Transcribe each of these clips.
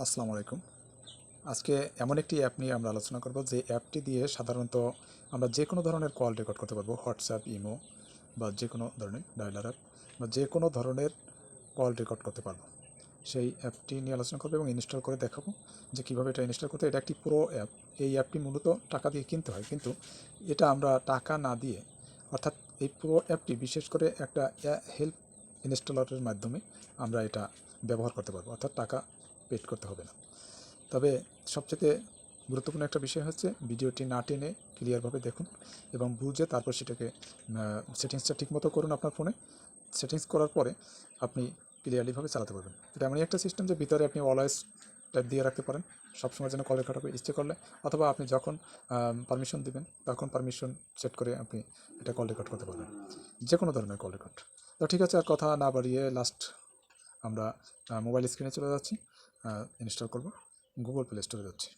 আসসালামু আলাইকুম। আজকে এমন একটি অ্যাপ নিয়ে আমরা আলোচনা করব, যে অ্যাপটি দিয়ে সাধারণত আমরা যে কোনো ধরনের কল রেকর্ড করতে পারব, হোয়াটসঅ্যাপ, ইমো বা যে কোনো ধরনের ডায়লার অ্যাপ বা যে কোনো ধরনের কল রেকর্ড করতে পারব। সেই অ্যাপটি নিয়ে আলোচনা করব এবং ইনস্টল করে দেখাবো যে কীভাবে এটা ইনস্টল করতে এটা একটি প্রো অ্যাপ। এই অ্যাপটি মূলত টাকা দিয়ে কিনতে হয়, কিন্তু এটা আমরা টাকা না দিয়ে, অর্থাৎ এই প্রো অ্যাপটি বিশেষ করে একটা হেল্প ইনস্টলারের মাধ্যমে আমরা এটা ব্যবহার করতে পারব। অর্থাৎ টাকা পেড করতে হবে না। তবে সবচেয়ে গুরুত্বপূর্ণ একটা বিষয় হচ্ছে ভিডিওটি না টেনে ক্লিয়ারভাবে দেখুন এবং বুঝে তারপর সেটাকে সেটিংসটা ঠিকমতো করুন আপনার ফোনে। সেটিংস করার পরে আপনি ক্লিয়ারলিভাবে চালাতে পারবেন। এটা এমনই একটা সিস্টেম যে ভিতরে আপনি অলওয়েজ টাইপ দিয়ে রাখতে পারেন। সবসময় যেন কল রেকর্ড হবে ইচ্ছে করলে। অথবা আপনি যখন পারমিশন দিবেন, তখন পারমিশন সেট করে আপনি এটা কল রেকর্ড করতে পারবেন। যে কোনো ধরনের কল রেকর্ড তো ঠিক আছে, আর কথা না বাড়িয়ে লাস্ট আমরা মোবাইল স্ক্রিনে চলে যাচ্ছি। ইনস্টল করব। গুগল প্লে স্টোরে যাচ্ছি।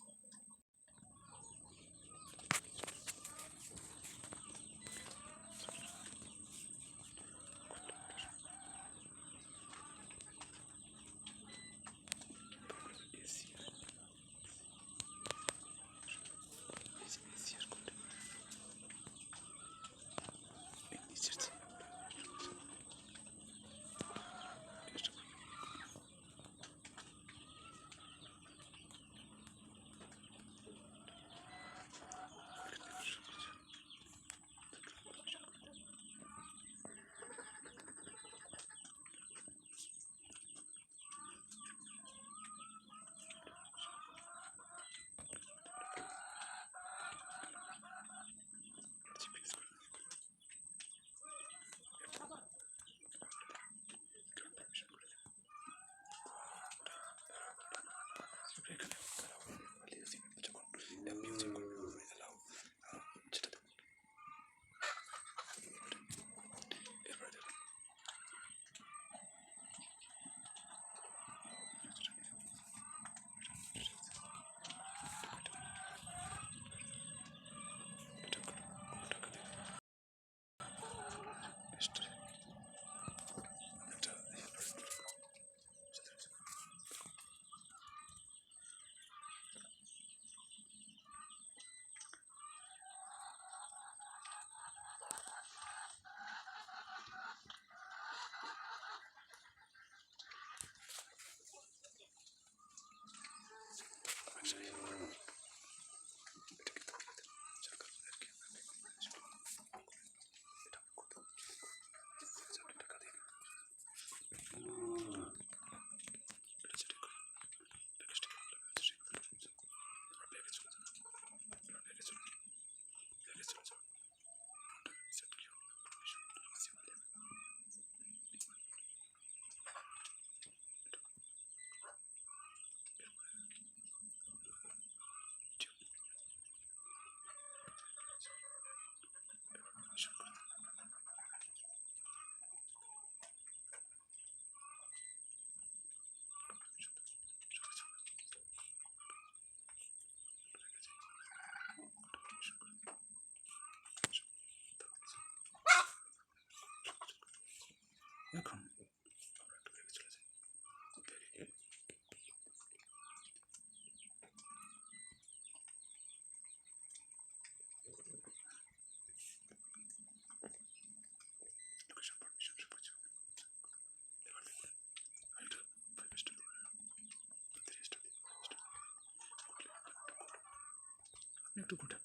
একটা good।